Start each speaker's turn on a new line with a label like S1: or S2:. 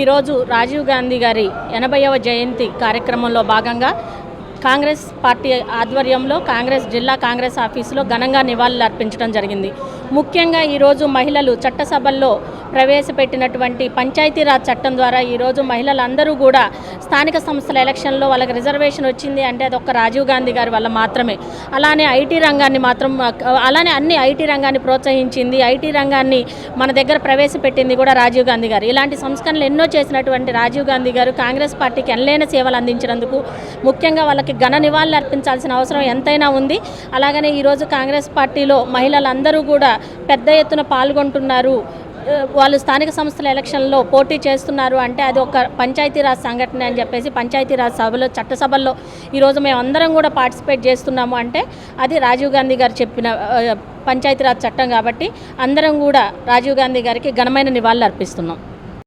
S1: ఈరోజు రాజీవ్ గాంధీ గారి ఎనభైవ జయంతి కార్యక్రమంలో భాగంగా కాంగ్రెస్ పార్టీ ఆధ్వర్యంలో కాంగ్రెస్ జిల్లా కాంగ్రెస్ ఆఫీసులో ఘనంగా నివాళులు అర్పించడం జరిగింది. ముఖ్యంగా ఈరోజు మహిళలు చట్టసభల్లో ప్రవేశపెట్టినటువంటి పంచాయతీరాజ్ చట్టం ద్వారా ఈరోజు మహిళలందరూ కూడా స్థానిక సంస్థల ఎలక్షన్లో వాళ్ళకి రిజర్వేషన్ వచ్చింది అంటే అది ఒక్క రాజీవ్ గాంధీ గారి వల్ల మాత్రమే. అలానే ఐటీ రంగాన్ని మాత్రం అలానే అన్ని ఐటీ రంగాన్ని ప్రోత్సహించింది. ఐటీ రంగాన్ని మన దగ్గర ప్రవేశపెట్టింది కూడా రాజీవ్ గాంధీ గారు. ఇలాంటి సంస్కరణలు ఎన్నో చేసినటువంటి రాజీవ్ గాంధీ గారు కాంగ్రెస్ పార్టీకి ఎనలేని సేవలు అందించినందుకు ముఖ్యంగా వాళ్ళకి ఘన నివాళులు అర్పించాల్సిన అవసరం ఎంతైనా ఉంది. అలాగనే ఈరోజు కాంగ్రెస్ పార్టీలో మహిళలందరూ కూడా పెద్ద ఎత్తున పాల్గొంటున్నారు. వాళ్ళు స్థానిక సంస్థల ఎలక్షన్లో పోటీ చేస్తున్నారు అంటే అది ఒక పంచాయతీరాజ్ సంఘటన అని చెప్పేసి పంచాయతీరాజ్ సభలో చట్టసభల్లో ఈరోజు మేము అందరం కూడా పార్టిసిపేట్ చేస్తున్నాము అంటే అది రాజీవ్ గాంధీ గారు చెప్పిన పంచాయతీరాజ్ చట్టం కాబట్టి అందరం కూడా రాజీవ్ గాంధీ గారికి ఘనమైన నివాళులు అర్పిస్తున్నాం.